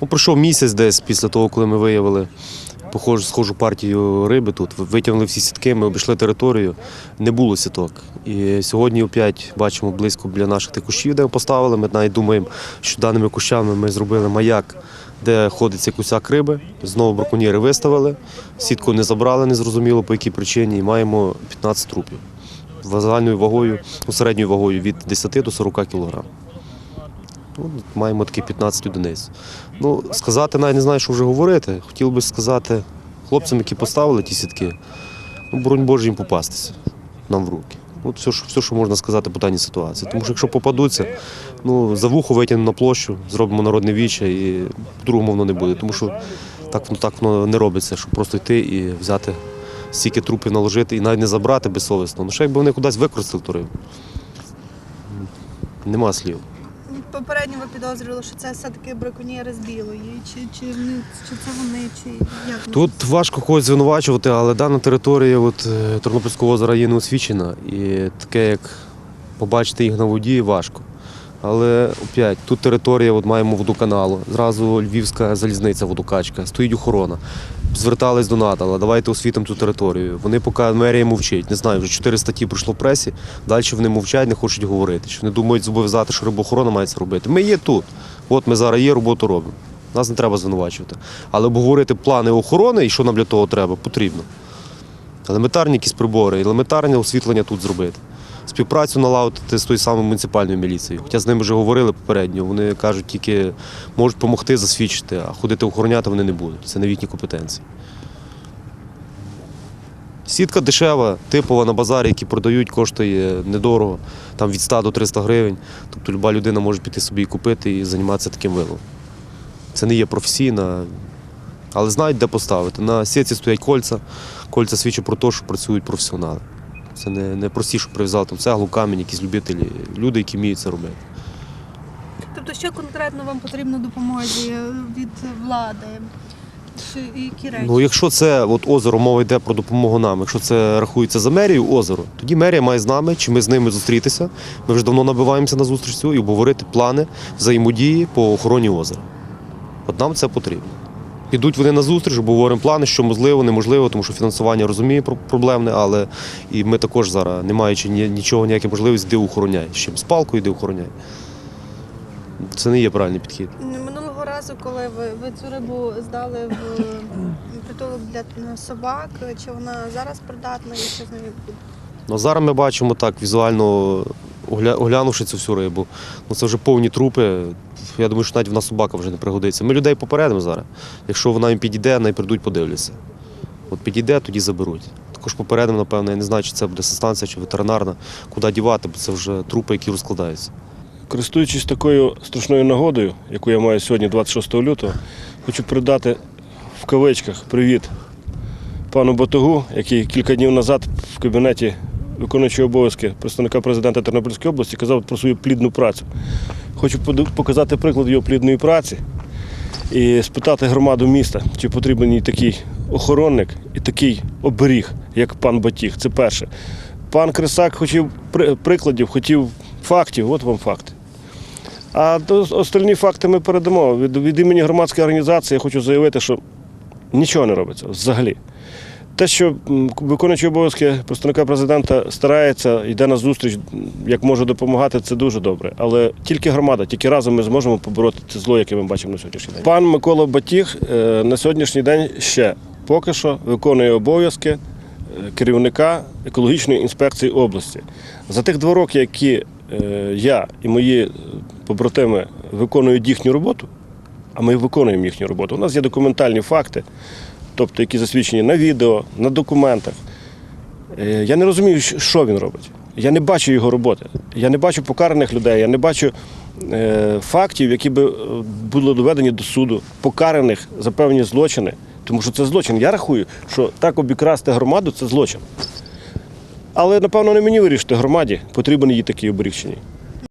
Ну, пройшов місяць десь після того, коли ми виявили похожу, схожу партію риби тут. Витягнули всі сітки, ми обійшли територію, не було сіток. І сьогодні опять бачимо близько біля наших тих кущів, де ми поставили. Ми навіть думаємо, що даними кущами ми зробили маяк, де ходиться кусяк риби. Знову браконьєри виставили. Сітку не забрали, незрозуміло по якій причині, і маємо 15 трупів. Загальною вагою, ну, середньою вагою від 10 до 40 кілограм. Ну, маємо такі 15 одиниць. Ну, сказати навіть не знаю, що вже говорити. Хотів би сказати хлопцям, які поставили ті сітки, ну, боронь Боже їм попастися нам в руки. От все, що, все, що можна сказати по даній ситуації. Тому що якщо попадуться, ну, за вухо витягнемо на площу, зробимо народне віче і по-другому не буде. Тому що так, ну, так воно не робиться, щоб просто йти і взяти стільки трупів наложити і навіть не забрати безсовісно. Ну, ще якби вони кудись використали рибу. Нема слів. Попередньо ви підозрювали, що це все-таки браконьєри з білої. Чи, чи, вони- чи це вони, чи як? Тут важко когось звинувачувати, але дана територія от, е, Тернопільського озера є неосвічена. І таке, як побачити їх на воді, важко. Але опять, тут територія, от маємо водоканалу, зразу Львівська залізниця водокачка, стоїть охорона. Звертались до НАТО, давайте освітимо цю територію. Вони поки мерія мовчить. Не знаю, вже чотири статті пройшло в пресі. Далі вони мовчать, не хочуть говорити. Що вони думають зобов'язати, що рибоохорона має це робити. Ми є тут. От ми зараз є, роботу робимо. Нас не треба звинувачувати. Але обговорити плани охорони і що нам для того треба, потрібно. Елементарні якісь прибори, елементарне освітлення тут зробити. Співпрацю налагодити з тою самою муніципальною міліцією. Хоча з ними вже говорили попередньо. Вони кажуть, тільки можуть допомогти засвідчити, а ходити охороняти вони не будуть. Це не в їхній компетенції. Сітка дешева, типова на базарі, які продають, коштує недорого, там від 100 до 300 гривень. Тобто люба людина може піти собі і купити і займатися таким вилом. Це не є професійна, але знають, де поставити. На сітці стоять кольця. Кольця свідчать про те, що працюють професіонали. Це не, не прості, що прив'язали там цеглу, камінь, якісь любителі, люди, які вміють це робити. Тобто, що конкретно вам потрібно допомозі від влади? Які речі? Ну, якщо це от озеро, мова йде про допомогу нам, якщо це рахується за мерію озеро, тоді мерія має з нами, чи ми з ними зустрітися. Ми вже давно набиваємося на зустріч цю і обговорити плани взаємодії по охороні озера. От нам це потрібно. Підуть вони на зустріч, обговоримо плани, що можливо, неможливо, тому що фінансування розуміє про- проблемне, але і ми також зараз, не маючи нічого, ніяких можливостей, йди охороняй. З чим? З палкою йди охороняй. Це не є правильний підхід. Минулого разу, коли ви, ви цю рибу здали в притулок для собак, чи вона зараз придатна і що з нею буде? Ну, зараз ми бачимо так візуально, оглянувши цю всю рибу. Ну, це вже повні трупи. Я думаю, що навіть вона собака вже не пригодиться. Ми людей попередимо зараз. Якщо вона їм підійде, най прийдуть, подивляться. От підійде, тоді заберуть. Також попередимо, напевно, я не знаю, чи це буде станція чи ветеринарна, куди дівати, бо це вже трупи, які розкладаються. Користуючись такою страшною нагодою, яку я маю сьогодні, 26 лютого, хочу передати в кавичках привіт пану Батогу, який кілька днів назад в кабінеті виконуючого обов'язки представника президента Тернопільської області казав про свою плідну працю. Хочу показати приклад його плідної праці і спитати громаду міста, чи потрібен їй такий охоронник і такий оберіг, як пан Батіг. Це перше. Пан Крисак хотів прикладів, хотів фактів, от вам факти. А остальні факти ми передамо. Від, від імені громадської організації я хочу заявити, що нічого не робиться взагалі. Те, що виконуючий обов'язки представника президента старається, йде на зустріч, як може допомагати, це дуже добре. Але тільки громада, тільки разом ми зможемо побороти це зло, яке ми бачимо на сьогоднішній день. Пан Микола Батіг е, на сьогоднішній день ще поки що виконує обов'язки е, керівника екологічної інспекції області. За тих два роки, які е, я і мої побратими виконують їхню роботу, а ми виконуємо їхню роботу. У нас є документальні факти, тобто які засвідчені на відео, на документах. Е, Я не розумію, що- він робить. Я не бачу його роботи. Я не бачу покараних людей, я не бачу е, фактів, які би е, були доведені до суду, покараних за певні злочини. Тому що це злочин. Я рахую, що так обікрасти громаду це злочин. Але, напевно, не мені вирішити громаді, потрібен їй такий оберіг чи ні.